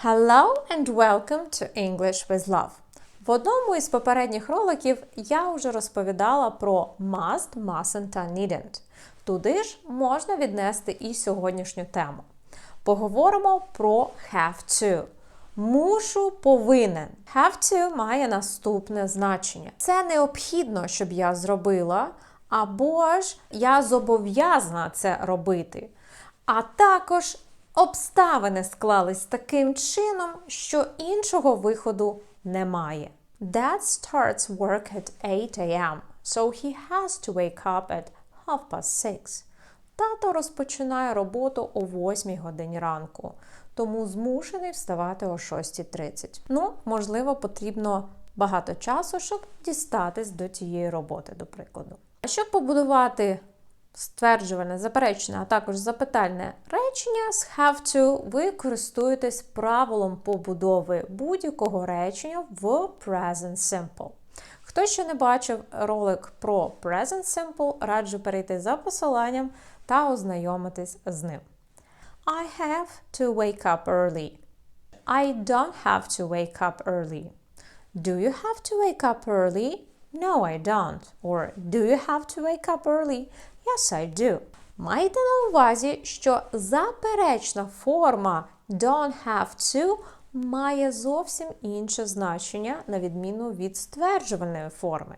Hello and welcome to English with Love. В одному із попередніх роликів я вже розповідала про must, mustn't та needn't. Туди ж можна віднести і сьогоднішню тему. Поговоримо про have to. Мушу повинен. Have to має наступне значення. Це необхідно, щоб я зробила, або ж я зобов'язана це робити. А також обставини склались таким чином, що іншого виходу немає. Dad starts work at 8 a.m., so he has to wake up at half past six. Тато розпочинає роботу о 8 годині ранку, тому змушений вставати о 6.30. Ну, можливо, потрібно багато часу, щоб дістатись до тієї роботи, до прикладу. А щоб побудувати стверджувальне, заперечне, а також запитальне речення з have to, ви користуєтесь правилом побудови будь-якого речення в present simple. Хто ще не бачив ролик про Present Simple, раджу перейти за посиланням та ознайомитись з ним. I have to wake up early. I don't have to wake up early. Do you have to wake up early? No, I don't. Or do you have to wake up early? Yes, I do. Майте на увазі, що заперечна форма don't have to має зовсім інше значення, на відміну від стверджувальної форми.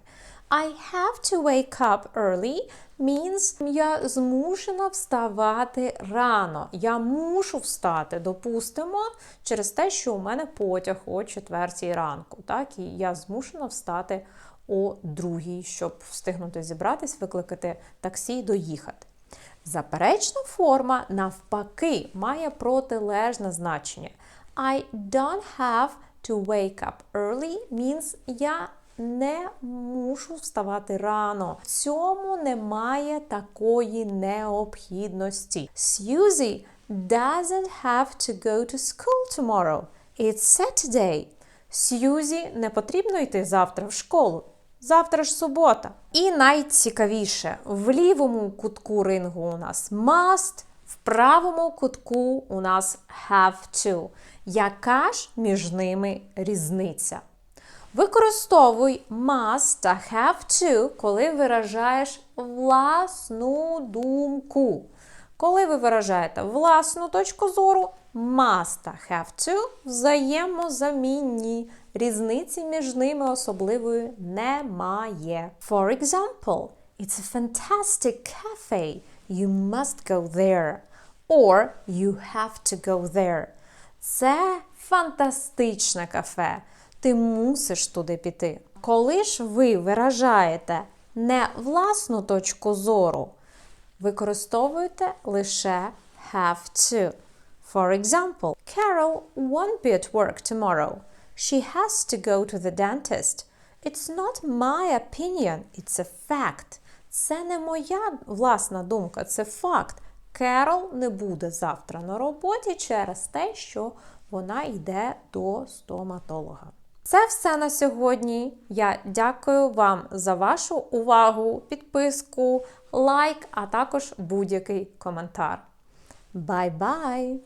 I have to wake up early means я змушена вставати рано. Я мушу встати, допустимо, через те, що у мене потяг о 4 ранку. Так? І я змушена встати о 2, щоб встигнути зібратись, викликати таксі і доїхати. Заперечна форма, навпаки, має протилежне значення. I don't have to wake up early means я не мушу вставати рано. В цьому немає такої необхідності. Susie doesn't have to go to school tomorrow. It's Saturday. Сьюзі не потрібно йти завтра в школу. Завтра ж субота. І найцікавіше, в лівому кутку рингу у нас must, в правому кутку у нас have to. Яка ж між ними різниця? Використовуй must та have to, коли виражаєш власну думку. Коли ви виражаєте власну точку зору, must have to взаємозамінні. Різниці між ними особливої немає. For example, it's a fantastic cafe. You must go there. Or you have to go there. Це фантастичне кафе. Ти мусиш туди піти. Коли ж ви виражаєте не власну точку зору, використовуєте лише have to. For example, Carol won't be at work tomorrow. She has to go to the dentist. It's not my opinion, it's a fact. Це не моя власна думка, це факт. Керол не буде завтра на роботі через те, що вона йде до стоматолога. Це все на сьогодні. Я дякую вам за вашу увагу, підписку, лайк, а також будь-який коментар. Бай-бай!